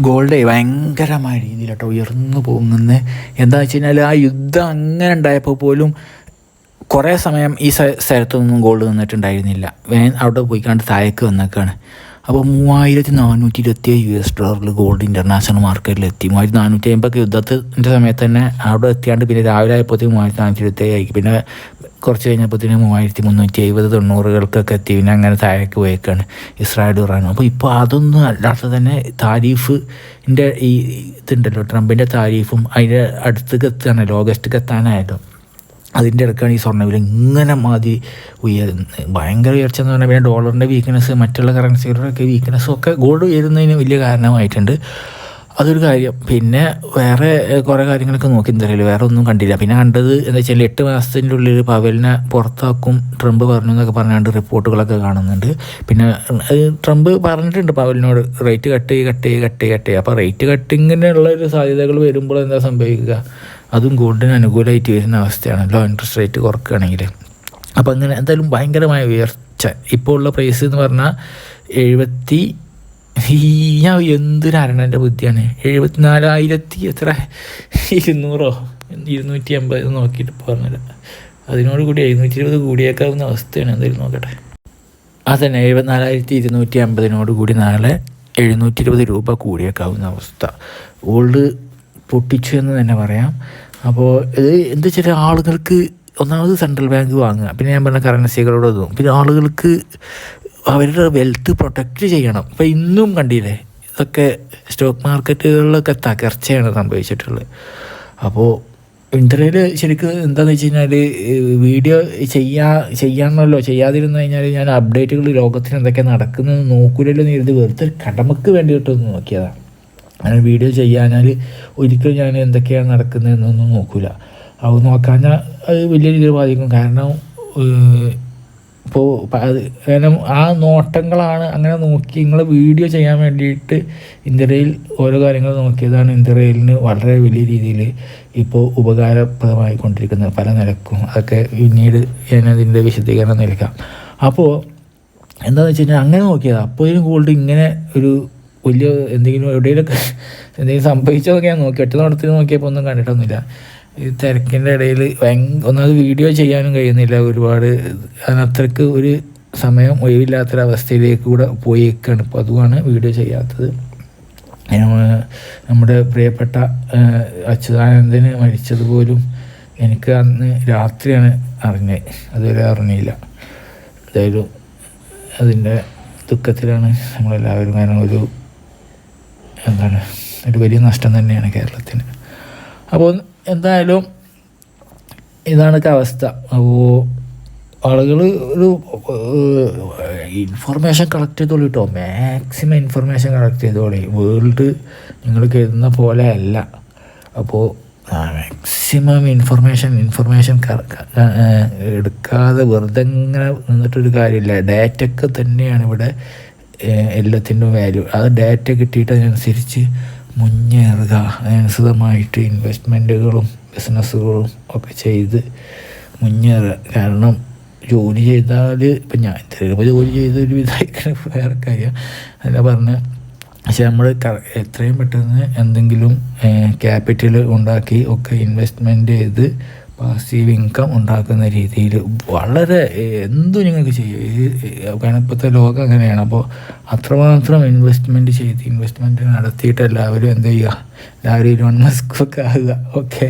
Gold ഭയങ്കരമായ രീതിയിൽ കേട്ടോ ഉയർന്നു പോകുന്നത് എന്താ വെച്ച് കഴിഞ്ഞാൽ ആ യുദ്ധം അങ്ങനെ ഉണ്ടായപ്പോൾ പോലും കുറേ സമയം ഈ സ്ഥ- സ്ഥലത്തൊന്നും ഗോൾഡ് നിന്നിട്ടുണ്ടായിരുന്നില്ല. അവിടെ പോയിക്കാണ്ട് താഴേക്ക് വന്നേക്കാണ്. അപ്പോൾ മൂവായിരത്തി നാനൂറ്റി ഇരുപത്തി ഏഴ് യു എസ് ഡോളറിൽ ഗോൾഡ് ഇന്റർനാഷണൽ മാർക്കറ്റിൽ എത്തി. മൂവായിരത്തി നാനൂറ്റി അമ്പതൊക്കെ യുദ്ധത്തിന്റെ സമയത്ത് തന്നെ അവിടെ എത്തിയാണ്ട് പിന്നെ രാവിലെ ആയപ്പോഴത്തേക്ക് മൂവായിരത്തി നാനൂറ്റി ഇരുപത്തി ഏഴ് ആയി. പിന്നെ കുറച്ച് കഴിഞ്ഞപ്പോഴത്തേനും മൂവായിരത്തി മുന്നൂറ്റി എഴുപത് തൊണ്ണൂറുകൾക്കൊക്കെ എത്തി. പിന്നെ അങ്ങനെ താഴേക്ക് പോയേക്കാണ് ഇസ്രായേൽ ഇറാനും. അപ്പോൾ ഇപ്പോൾ അതൊന്നും അല്ലാതെ തന്നെ താരീഫിന്റെ ഈ ഇതുണ്ടല്ലോ ട്രംപിന്റെ താരീഫും അതിന്റെ അടുത്തേക്ക് എത്തുകയാണല്ലോ ഓഗസ്റ്റ് എത്താനായല്ലോ അതിന്റെ ഇടയ്ക്കാണ് ഈ സ്വർണവില ഇങ്ങനെ മാതി ഉയരുന്നത്. ഭയങ്കര ഉയർച്ച എന്ന് പറഞ്ഞാൽ പിന്നെ ഡോളറിന്റെ വീക്ക്നെസ് മറ്റുള്ള കറൻസികളുടെയൊക്കെ വീക്ക്നെസ്സും ഒക്കെ ഗോൾഡ് ഉയരുന്നതിന് വലിയ കാരണമായിട്ടുണ്ട്. അതൊരു കാര്യം. പിന്നെ വേറെ കുറേ കാര്യങ്ങളൊക്കെ നോക്കി എന്തായാലും വേറെ ഒന്നും കണ്ടില്ല. പിന്നെ കണ്ടത് എന്താ വെച്ചാൽ എട്ട് മാസത്തിന്റെ ഉള്ളിൽ പവലിനെ പുറത്താക്കും ട്രംപ് പറഞ്ഞു എന്നൊക്കെ പറഞ്ഞുകൊണ്ട് റിപ്പോർട്ടുകളൊക്കെ കാണുന്നുണ്ട്. പിന്നെ ട്രംപ് പറഞ്ഞിട്ടുണ്ട് പവലിനോട് റേറ്റ് കട്ട് ചെയ്യ് കട്ട് ചെയ്യ് കട്ട് ചെയ്യ് കട്ട് ചെയ്യുക അപ്പോൾ റേറ്റ് കട്ടിങ്ങിനുള്ള ഒരു സാധ്യതകൾ വരുമ്പോൾ എന്താ സംഭവിക്കുക? അതും ഗോൾഡിന് അനുകൂലമായിട്ട് വരുന്ന അവസ്ഥയാണല്ലോ ഇൻട്രസ്റ്റ് റേറ്റ് കുറക്കുകയാണെങ്കിൽ അപ്പോൾ അങ്ങനെ എന്തായാലും ഭയങ്കരമായ ഉയർച്ച. ഇപ്പോൾ ഉള്ള പ്രൈസ് എന്ന് പറഞ്ഞാൽ എഴുപത്തി ഈ ഞാൻ എന്തൊരാരണം എന്റെ ബുദ്ധിയാണ്? എഴുപത്തിനാലായിരത്തി എത്ര? ഇരുന്നൂറോ? ഇരുന്നൂറ്റി അമ്പത് നോക്കിയിട്ട് പറഞ്ഞില്ല അതിനോട് കൂടി എഴുന്നൂറ്റി ഇരുപത് കൂടിയേക്കാവുന്ന അവസ്ഥയാണ്. എന്തായാലും നോക്കട്ടെ. അതന്നെ എഴുപത്തിനാലായിരത്തി ഇരുന്നൂറ്റി അമ്പതിനോട് കൂടി നാളെ എഴുന്നൂറ്റി ഇരുപത് രൂപ കൂടിയേക്കാവുന്ന അവസ്ഥ. ഗോൾഡ് പൊട്ടിച്ചു എന്ന് തന്നെ പറയാം. അപ്പോൾ ഇത് എന്താ വെച്ചാൽ ആളുകൾക്ക് ഒന്നാമത് സെൻട്രൽ ബാങ്ക് വാങ്ങുക. പിന്നെ ഞാൻ പറഞ്ഞ കറൻസികളോട് ഇതും പിന്നെ ആളുകൾക്ക് അവരുടെ വെൽത്ത് പ്രൊട്ടക്റ്റ് ചെയ്യണം. ഇപ്പം ഇന്നും കണ്ടില്ലേ ഇതൊക്കെ സ്റ്റോക്ക് മാർക്കറ്റുകളിലൊക്കെ തകർച്ചയാണ് സംഭവിച്ചിട്ടുള്ളത്. അപ്പോൾ ഇന്ത്യയിൽ ശരിക്കും എന്താണെന്ന് വെച്ച് കഴിഞ്ഞാൽ വീഡിയോ ചെയ്യാ ചെയ്യാണല്ലോ ചെയ്യാതിരുന്നു കഴിഞ്ഞാൽ ഞാൻ അപ്ഡേറ്റുകൾ ലോകത്തിന് എന്തൊക്കെ നടക്കുന്നത് നോക്കൂലല്ലോ എന്ന് കരുതി വെറുതെ കടമക്ക് വേണ്ടിയിട്ടൊന്ന് നോക്കിയതാണ് അങ്ങനെ വീഡിയോ ചെയ്യാഞ്ഞാൽ ഒരിക്കലും ഞാൻ എന്തൊക്കെയാണ് നടക്കുന്നതെന്നൊന്നും നോക്കൂല. അത് നോക്കാഞ്ഞാൽ അത് വലിയ രീതിയിൽ ബാധിക്കും. കാരണം ഇപ്പോൾ അത് കാരണം ആ നോട്ടങ്ങളാണ് അങ്ങനെ നോക്കി നിങ്ങൾ വീഡിയോ ചെയ്യാൻ വേണ്ടിയിട്ട് ഇന്ത്യയിൽ ഓരോ കാര്യങ്ങൾ നോക്കിയതാണ് ഇന്ത്യയിലിന് വളരെ വലിയ രീതിയിൽ ഇപ്പോൾ ഉപകാരപ്രദമായി കൊണ്ടിരിക്കുന്നത് പല നിലക്കും. അതൊക്കെ പിന്നീട് ഞാനതിന്റെ വിശദീകരണം നൽകാം. അപ്പോൾ എന്താണെന്ന് വെച്ച് കഴിഞ്ഞാൽ അങ്ങനെ നോക്കിയതാണ് അപ്പോൾ ഇതിന് ഗോൾഡ് ഇങ്ങനെ ഒരു വലിയ എന്തെങ്കിലും എവിടെയെങ്കിലുമൊക്കെ എന്തെങ്കിലും സംഭവിച്ചതൊക്കെ ഞാൻ നോക്കി ഒറ്റ നടത്തി നോക്കിയപ്പോൾ ഒന്നും കണ്ടിട്ടൊന്നുമില്ല. ഈ തിരക്കിന്റെ ഇടയിൽ ഭയങ്കര ഒന്നാമത് വീഡിയോ ചെയ്യാനും കഴിയുന്നില്ല. ഒരുപാട് അതിനത്രക്ക് ഒരു സമയം ഒഴിവില്ലാത്തൊരവസ്ഥയിലേക്ക് കൂടെ പോയേക്കാണ്. ഇപ്പോൾ അതുമാണ് വീഡിയോ ചെയ്യാത്തത്. നമ്മ- നമ്മുടെ പ്രിയപ്പെട്ട അച്യുതാനന്ദന് മരിച്ചതുപോലും എനിക്ക് അന്ന് രാത്രിയാണ് അറിഞ്ഞത് അതുവരെ അറിഞ്ഞില്ല. എന്തായാലും അതിന്റെ ദുഃഖത്തിലാണ് നമ്മളെല്ലാവരും കാരണം ഒരു എന്താണ് ഒരു വലിയ നഷ്ടം തന്നെയാണ് കേരളത്തിന്. അപ്പോൾ എന്തായാലും ഇതാണൊക്കെ അവസ്ഥ. അപ്പോൾ ആളുകൾ ഒരു ഇൻഫർമേഷൻ കളക്ട് ചെയ്തോളൂ കേട്ടോ മാക്സിമം ഇൻഫർമേഷൻ കളക്ട് ചെയ്തോളി. വേൾഡ് നിങ്ങൾ കരുതുന്ന പോലെ അല്ല. അപ്പോൾ മാക്സിമം ഇൻഫർമേഷൻ ഇൻഫർമേഷൻ എടുക്കാതെ വെറുതെ ഇങ്ങനെ നിന്നിട്ടൊരു കാര്യമില്ല. ഡാറ്റയ്ക്ക് തന്നെയാണ് ഇവിടെ ഏഹ്, എല്ലാത്തിന്റെ വാല്യൂ ആ ഡാറ്റ കിട്ടിയിട്ട് അതിനനുസരിച്ച് മുന്നേറുക. അതിനനുസൃതമായിട്ട് ഇൻവെസ്റ്റ്മെന്റുകളും ബിസിനസ്സുകളും ഒക്കെ ചെയ്ത് മുന്നേറുക. കാരണം ജോലി ചെയ്താൽ ഇപ്പം ഞാൻ ഇത്രയുമ്പോൾ ജോലി ചെയ്ത ഒരു വിധമായിരിക്കണം വേറെ കാര്യം. അല്ല പറഞ്ഞ് പക്ഷെ നമ്മൾ എത്രയും പെട്ടെന്ന് എന്തെങ്കിലും ക്യാപിറ്റൽ ഉണ്ടാക്കി ഒക്കെ ഇൻവെസ്റ്റ്മെന്റ് ചെയ്ത് പാസീവ് ഇൻകം ഉണ്ടാക്കുന്ന രീതിയിൽ വളരെ എന്തു നിങ്ങൾക്ക് ചെയ്യും. കാരണം ഇപ്പോഴത്തെ ലോകം അങ്ങനെയാണ്. അപ്പോൾ അത്രമാത്രം ഇൻവെസ്റ്റ്മെന്റ് ചെയ്ത് ഇൻവെസ്റ്റ്മെന്റ് നടത്തിയിട്ട് എല്ലാവരും എന്ത് ചെയ്യുക? എല്ലാവരും ഇലോൺ മസ്ക് ഒക്കെ ആകുക. ഓക്കെ